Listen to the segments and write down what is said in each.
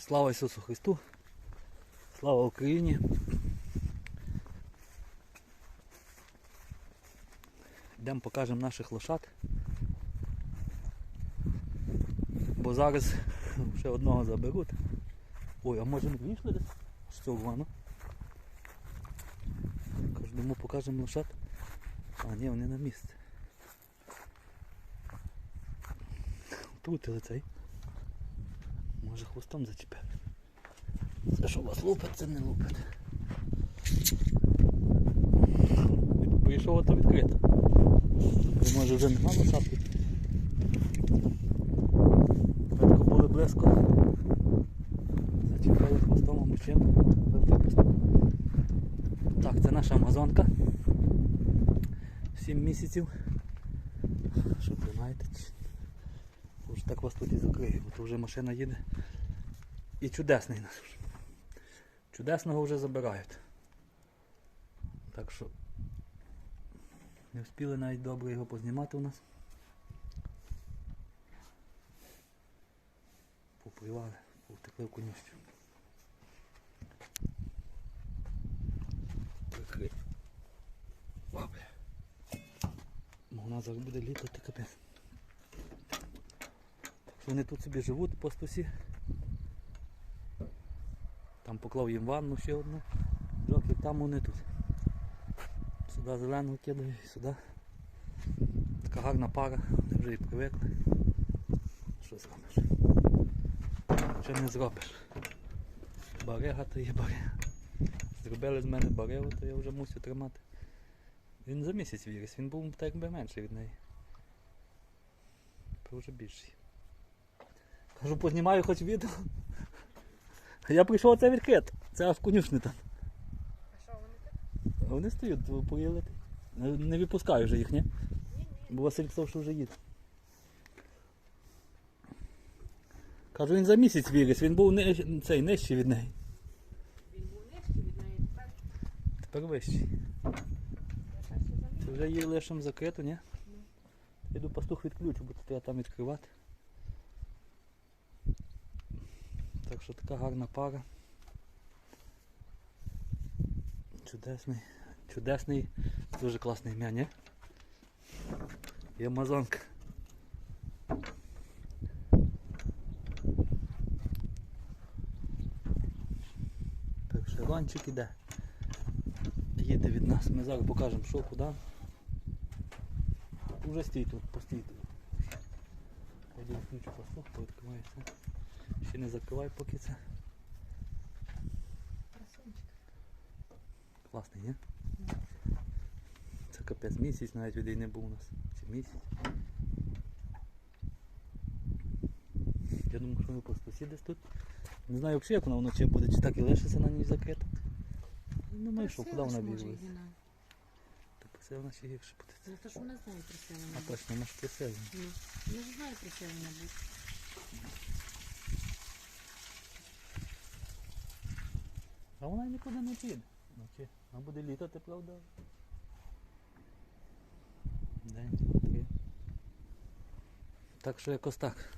Слава Ісусу Христу! Слава Україні! Йдемо покажемо наших лошад. Бо зараз ще одного заберуть. Ой, а може ми вийшли десь? З цього вану? Кожному покажемо лошад. А, ні, вони на місці. Тут цей. Може хвостом зачепив. Це що вас лупить, це не лупить. Прийшов то відкрито. Може вже нема лошадки. Видко були близько. Зачепили хвостом мужчин. Так, це наша амазонка. Сім місяців. Що тримаєте? Уже так вас тут і закрию, бо то вже машина їде. І чудесний наш. Чудесного вже забирають. Так що не встигли навіть добре його познімати у нас. Попливали, повтекли в конюшню. Прикрий. О, у нас зараз буде літо, ти капець. Вони тут собі живуть по стусі. Там поклав їм ванну ще одну. Жоків там вони тут. Сюди зелену кидаю сюди. Така гарна пара, вони вже і привикли. Що зробиш? Що не зробиш? Барега то є барега. Зробили з мене барегу, то я вже мусив тримати. Він за місяць виріс, він був так якби менший від неї. Тепер вже більший. Кажу, познімаю хоч відео. Я прийшов це відкрито. Це аж конюшни там. А що вони так? Вони стоять, поїли. Не, не відпускаю вже їх, ні? Ні, ні. Бо Василь сказав, що вже їде. Кажу, він за місяць виріс, він був ни, цей нижчий від неї. Він був нижчий від неї, тепер Тепер вищий. Це вже її лишимо закрито, ні? Іду пастух відключу, бо треба там відкривати. Так що така гарна пара. Чудесний. Чудесний, дуже класний ім'я, ні? І Амазонка. Так, шарончик іде. Їде від нас. Ми зараз покажемо, що куди. Уже стій тут, постій тут. Один включу пастух, пооткривається. Ще не закривай поки це. красунчик. Класний, ні? Це капець місяць навіть від не був у нас. Чи місяць. Я думаю, що ми просто десь тут. Не знаю взагалі, як вона вночі буде, чи так і лишиться на ній закрита. Не знаю, що, куди вона. Так це вона ще гірше буде. Ну то ж вона знає просила А точно, вона ж красива. Ну, вона ж знає просила мабуть. А вона нікуди не піде. Вночі. Вона буде літати, правда? День, три. Так що якось так.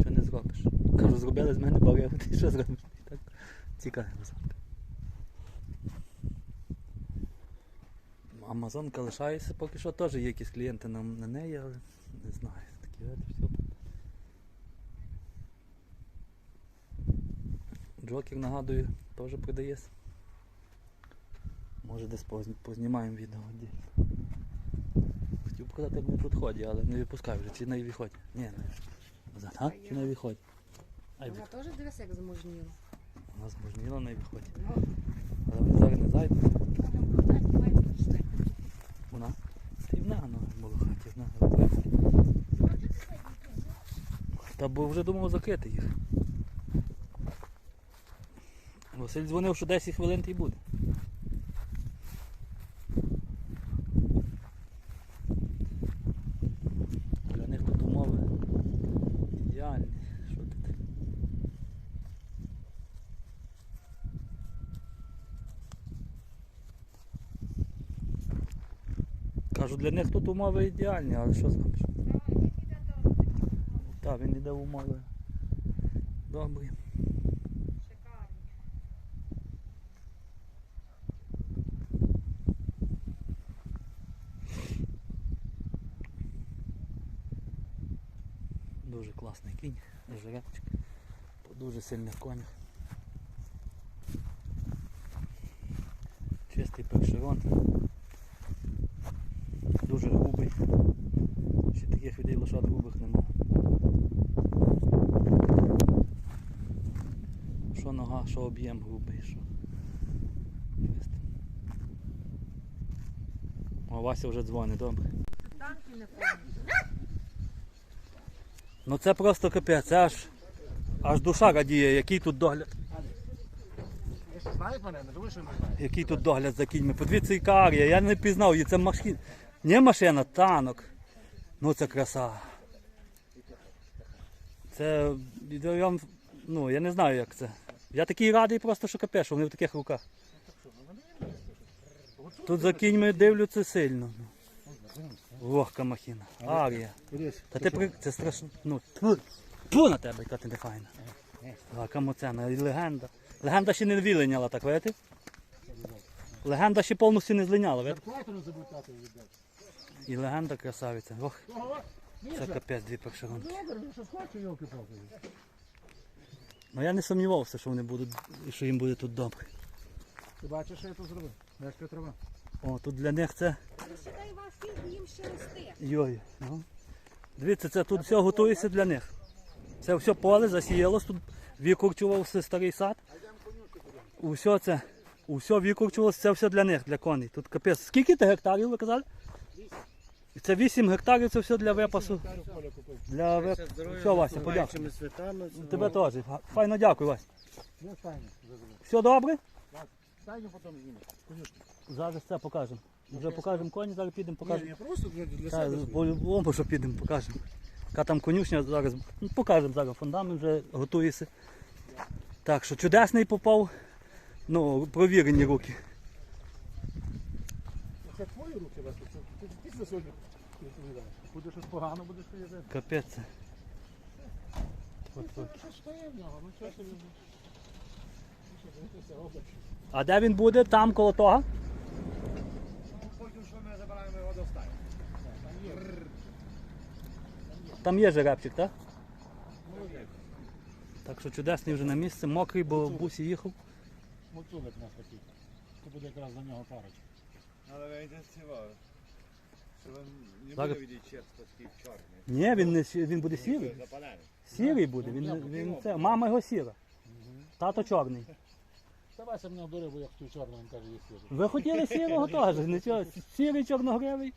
Що не зробиш? Кажу, зробили з мене бареву, ти що зробиш? І Так цікаво. Амазонка лишається, поки що теж є якісь клієнти на, на неї, але не знаю. Такі от Джокер, нагадую, теж продається. Може десь познімаємо відео віддільно. Хотів показати, як вони тут ходять, але не випускаю вже, чи не виходять. Ні, не назад, а? Чи не виходять? Вона теж дивись, як змужніла. вона зможніла, не виходять. Ну, Але вони зараз не зайдуть. вона так. Вона. Було хаті, в нього. Та бо вже думав закрити їх. Василь дзвонив, що 10 хвилин й буде. Для них тут умови ідеальні. Що тут? Кажу, для них тут умови ідеальні, але що зробиш? Так, він йде в умови. Добрий. Дуже класний кінь, жеребчик. По дуже сильних конях. Чистий першерон. Дуже грубий. Ще таких людей лошад грубих нема. Що нога, що об'єм грубий, що. О, Вася вже дзвонить, добре. Танки не помню. Ну це просто капець, це аж, аж душа радіє, який тут догляд. Який тут догляд за кіньми. Подивіться, яка арія, я не пізнав її, це машина. Не машина, танок. Ну це краса. Це. я вам- Ну, я не знаю як це. Я такий радий просто, що капець, що вони в таких руках. Тут за кіньми дивляться сильно. Легка махіна. Арія. Та ти при... це страшно. Ну, тьфу, тьфу на тебе, яка ти не файна. А кому це і легенда. Легенда ще не віленяла, так видите? Легенда ще повністю не злиняла, видите? І легенда красавиця. Ох, це капець дві першеронки. добре, ну. Ну я не сумнівався, що вони будуть, і що їм буде тут добре. Ти бачиш, що я тут зробив? Мешка трава. О, тут для них це. Розчитай ваш їм ще рости. Йой. Ну. Дивіться, це тут все готується для них. Це все поле засіялось, тут викорчувався старий сад. Усе це, усе викорчувалося, це все для них, для коней. Тут капець. Скільки ти гектарів ви казали? Це 8 гектарів, це все для випасу. Для вип... Все, Вася, подякую. Тебе теж. Файно дякую, Вася. Зазову. Все добре? Стайню потім зніму. Зараз це покажемо. Вже покажемо коні, зараз підемо Ні, покажемо. я просто для, для Та, себе. зробив. По-любому, що підемо, покажемо. Яка там конюшня зараз. Ну, покажемо зараз. Фундамент вже готується. Так що чудесний попав. Ну, провірені руки. Це твої руки, Вася, це ти після сьогодні відповідаєш. Буде щось погано, будеш приїжджати. Капець. От, от. Що стає в нього? Ну що собі? Ну, що, дивитися. А де він буде? Там коло того? Забираємо його до стаї. Там є. Там є жеребчик, так? Так що чудесний вже на місці, мокрий, бо бусі їхав. Муцулик у нас такий. Це буде якраз до нього парочка. Але ви інтенсивали. Що ви не Зараз- буде видіти чесно такий чорний. Ні, він, не, сі- він буде сірий. Запалений. Сірий буде, він, він це. Мама його сіра. Тато чорний. Вася мене обдурив, бо я хотів чорного, він каже, є сірий. Ви хотіли сірого теж, нічого. Сірий чорногривий.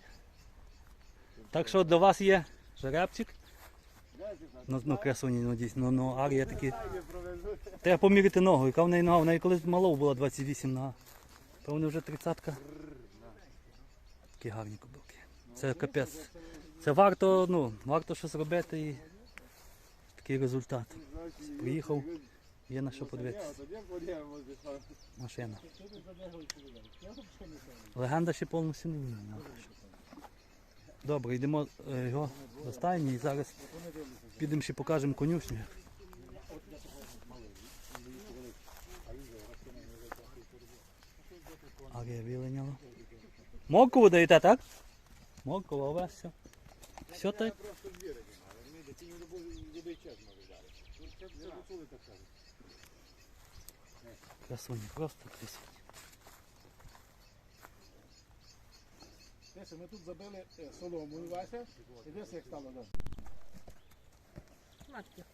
Так що до вас є жеребчик. Ну, ну красуні, ну дійсно, ну, ну арія такі. Треба поміряти ногу, яка в неї нога, в неї колись мало була 28 нога. Певно вже 30-ка. Такі гарні кобилки. Це капець. Це варто, ну, варто щось робити і такий результат. Приїхав, є на що подивитися. Машина. Легенда ще повністю не вміє. Добре, йдемо е, його до стайні і зараз підемо ще покажемо конюшню. Арія віленяла. Моркову даєте, так? Моркова, овес, все. Все так? Красуні, просто красуні. Дивися, ми тут забили е, солому, Вася, і дивися, як стало добре. Пам'яток.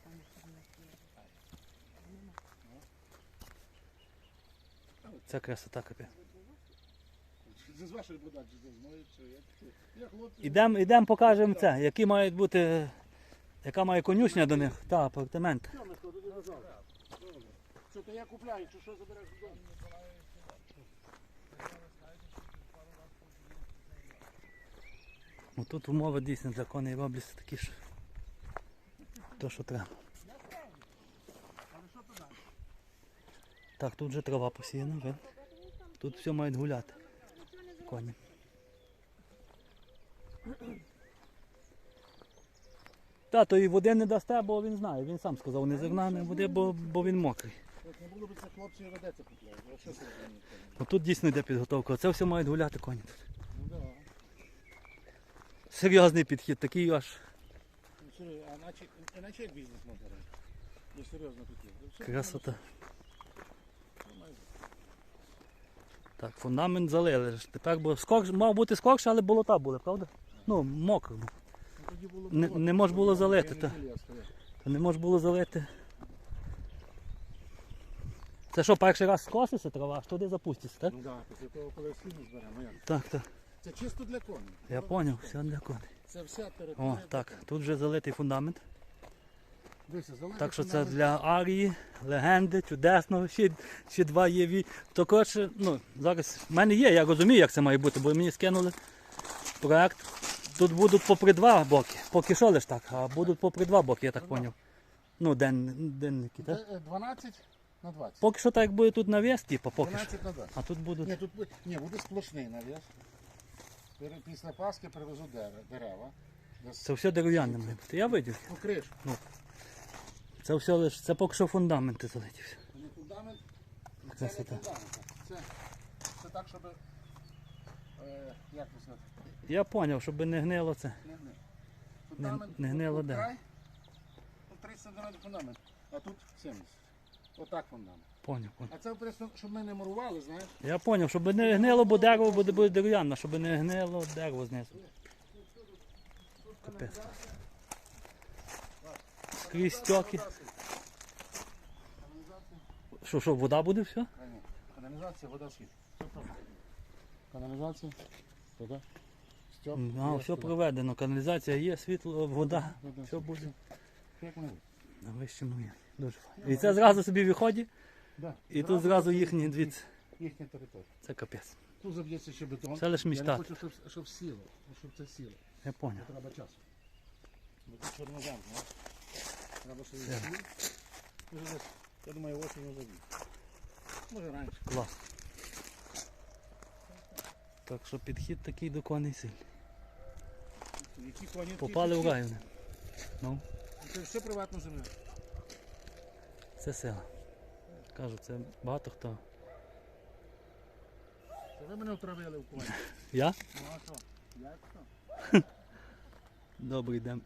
Це красота. Це з вашої подачі. Ідемо ідем покажемо це, які мають бути, яка має конюшня до них та апартамент. Що, то я купляю, чи що забереш додому? Ну тут умови дійсно для коней робляться такі ж. То, що треба. Так, тут вже трава посіяна, видно. Тут все мають гуляти. Коні. Тато і води не дасте, бо він знає. Він сам сказав, не зерна, не води, бо, бо він мокрий. Як не було б це хлопці і ведеться купляють. А що це за ним? Отут дійсно йде підготовка. Це все мають гуляти коні тут. Ну да. Серйозний підхід, такий аж Ну, серйозно, а наче, а наче як бізнес можна робити? Ну серйозно такі. Ну, все красота. нормально. Так, фундамент залили. ж. Тепер бо скорш, мав бути скорше, але болота були, правда? Ну, мокро. було. Ну, тоді було Не- добре, не мож було залити, та. Та не можна було залити. Це що, перший раз скоситься трава, аж туди запуститься, так? Ну так, після того, коли сліду зберемо. як? Так, так. Це чисто для коней. Я зрозумів, все для коней. Це вся територія. О, так, тут вже залитий фундамент. Дивися, зелений Так що це для арії, легенди, чудесно, ще, ще два є ві. То коротше, ну, зараз в мене є, я розумію, як це має бути, бо мені скинули проект. Тут будуть попри два боки. Поки що лиш так, а будуть попри два боки, я так зрозумів. Ну, ден, денники, так? Це, е, 12 на 20. Поки що так буде тут навіс, типу, поки що. на 20. А тут будуть. Ні, тут бу- ні, буде сплошний навіс. Пере- Після Пасхи привезу дерева. дерева. Десь- Це все дерев'яне має бути. Я видів. Ну, кришу. Це все лише, це поки що фундаменти залетівся. Це не фундамент. Це не Красота. фундамент. Це, це так, щоб, е, як би сказати, Я зрозумів, щоб не гнило це. не гнило. Фундамент, не гнило тут де? край, Тут 30 см фундамент, а тут 70. Отак фундамент. Поняв, поняв. А це просто, щоб ми не мурували, знаєш. Я зрозумів, щоб не гнило, бо дерево буде, буде дерев'яне, щоб не гнило дерево знизу. Капець. Скрізь стьоки. Що, що, вода буде все? Каналізація, вода світ. Каналізація, вода, стьоп. А, все проведено. Каналізація є, світло, вода. Все буде Як бути. На вищому рівні. Дуже файно. І це зразу собі виходить, Да. і тут зразу їхні двіці. Їхня територія. Це капець. Тут заб'ється ще бетон. Це лиш Я не хочу, щоб, щоб сіло, щоб це сіло. Я зрозумів. Це треба часу. Бо тут чорнозем, ну. Треба Все. сіло. Може десь, я думаю, осінь буде. Може раніше. Клас. Так що підхід такий до коней сильний. Які коні? Попали в рай вони. Ну, Це все приватна земля. це сила. Кажу, це багато хто. Це ви мене втравили в коні. Я? Ну а що? Як що? Добре, йдемо